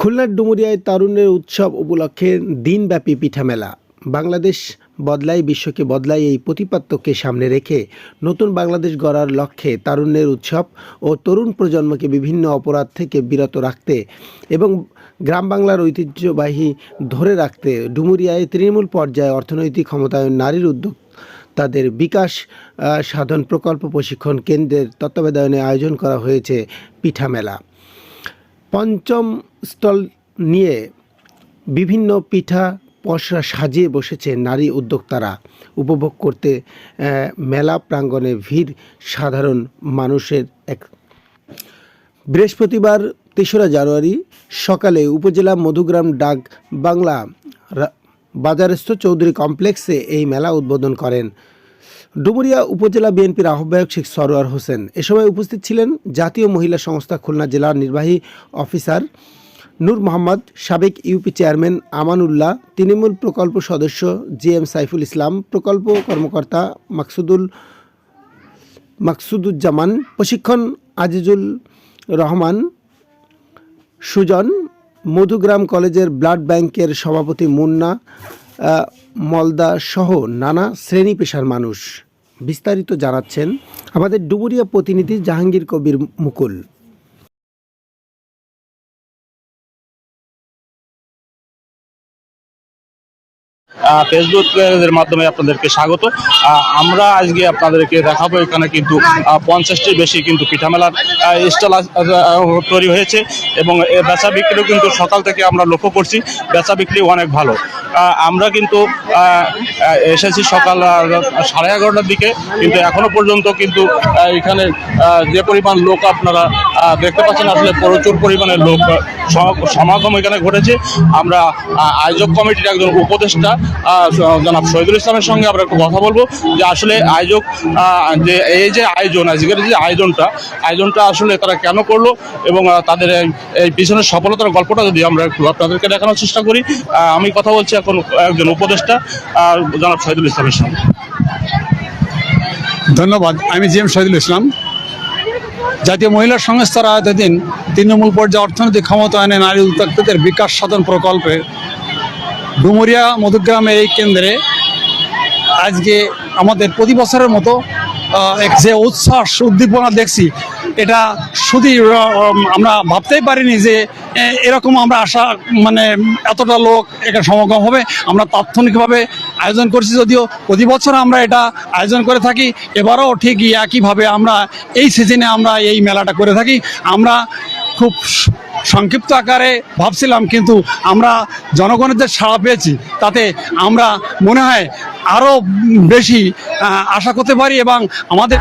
খুলনার ডুমুরিয়ায় তারুণ্যের উৎসব উপলক্ষে দিনব্যাপী পিঠা মেলা বাংলাদেশ বদলাই বিশ্বকে বদলাই এই প্রতিপাদ্যকে সামনে রেখে নতুন বাংলাদেশ গড়ার লক্ষ্যে তারুণ্যের উৎসব ও তরুণ প্রজন্মকে বিভিন্ন অপরাধ থেকে বিরত রাখতে এবং গ্রাম বাংলার ঐতিহ্যবাহী ধরে রাখতে ডুমুরিয়ায় তৃণমূল পর্যায়ে অর্থনৈতিক ক্ষমতায়ন নারীর উদ্যোগ, তাদের বিকাশ সাধন প্রকল্প প্রশিক্ষণ কেন্দ্রের তত্ত্বাবধানে আয়োজন করা হয়েছে পিঠা মেলা। পঞ্চম স্টল নিয়ে বিভিন্ন পিঠা পসরা সাজিয়ে বসেছে নারী উদ্যোক্তারা। উপভোগ করতে মেলা প্রাঙ্গণে ভিড় সাধারণ মানুষের এক বৃহস্পতিবার তেসরা জানুয়ারি সকালে উপজেলা মধুগ্রাম ডাক বাংলা বাজারস্থ চৌধুরী কমপ্লেক্সে এই মেলা উদ্বোধন করেন। ডুমুরিয়া উপজেলা বিএনপির আহ্বায়ক শেখ সরোয়ার হোসেন। এ সময় উপস্থিত ছিলেন জাতীয় মহিলা সংস্থা খুলনা জেলার নির্বাহী অফিসার নূর মোহাম্মদ, সাবেক ইউপি চেয়ারম্যান আমানুল্লাহ, তৃণমূল প্রকল্প সদস্য জি এম সাইফুল ইসলাম, প্রকল্প কর্মকর্তা মাকসুদুল মাকসুদুজ্জামান, প্রশিক্ষণ আজিজুল রহমান, সুজন, মধুগ্রাম কলেজের ব্লাড ব্যাংকের সভাপতি মুন্না মলদা সহ নানা শ্রেণি পেশার মানুষ। বিস্তারিত জানাচ্ছেন আমাদের ডুবুরিয়া প্রতিনিধি জাহাঙ্গীর কবির মুকুল। আহ, ফেসবুক এর মাধ্যমে আপনাদেরকে স্বাগত। আমরা আজকে আপনাদেরকে দেখাবো এখানে কিন্তু পঞ্চাশটির বেশি কিন্তু পিঠা মেলার স্টল তৈরি হয়েছে এবং বেচা বিক্রিও কিন্তু সকাল থেকে আমরা লক্ষ্য করছি বেচা বিক্রি অনেক ভালো। আমরা কিন্তু এসেছি সকাল সাড়ে এগারোটার দিকে কিন্তু এখনও পর্যন্ত কিন্তু এখানে যে পরিমাণ লোক আপনারা দেখতে পাচ্ছেন আসলে প্রচুর পরিমাণে লোক সম- সমাগম এখানে ঘটেছে। আমরা আয়োজক কমিটির একজন উপদেষ্টা জনাব শহীদুল ইসলামের সঙ্গে আমরা একটু কথা বলব যে আসলে আয়োজক যে এই যে আয়োজন, আজকের যে আয়োজনটা আয়োজনটা আসলে তারা কেন করল এবং তাদের এই- পিছনের সফলতার গল্পটা যদি আমরা একটু আপনাদেরকে দেখানোর চেষ্টা করি আমি কথা বলছি এখন একজন উপদেষ্টা জনাব শহীদুল ইসলামের সঙ্গে। ধন্যবাদ। আমি জি এম শহীদুল ইসলাম। জাতীয় মহিলা সংস্থার আয়তাধীন তৃণমূল পর্যায়ে অর্থনৈতিক ক্ষমতায়নে নারী উদ্যোক্তাদের বিকাশ সাধন প্রকল্পে ডুমুরিয়া মধুগ্রামের এই কেন্দ্রে আজকে আমাদের প্রতি বছরের মতো এক যে উচ্ছ্বাস, উদ্দীপনা দেখছি, এটা শুধু আমরা ভাবতেই পারিনি যে এরকম আমরা আশা মানে এতটা লোক এটা সমাগম হবে। আমরা তাৎক্ষণিকভাবে আয়োজন করছি যদিও প্রতি বছর আমরা এটা আয়োজন করে থাকি। এবারও ঠিক একইভাবে আমরা এই সিজনে আমরা এই মেলাটা করে থাকি। আমরা খুব সংক্ষিপ্ত আকারে ভাবছিলাম, কিন্তু আমরা জনগণের যে সাড়া পেয়েছি, তাতে আমরা মনে হয় আরও বেশি আশা করতে পারি এবং আমাদের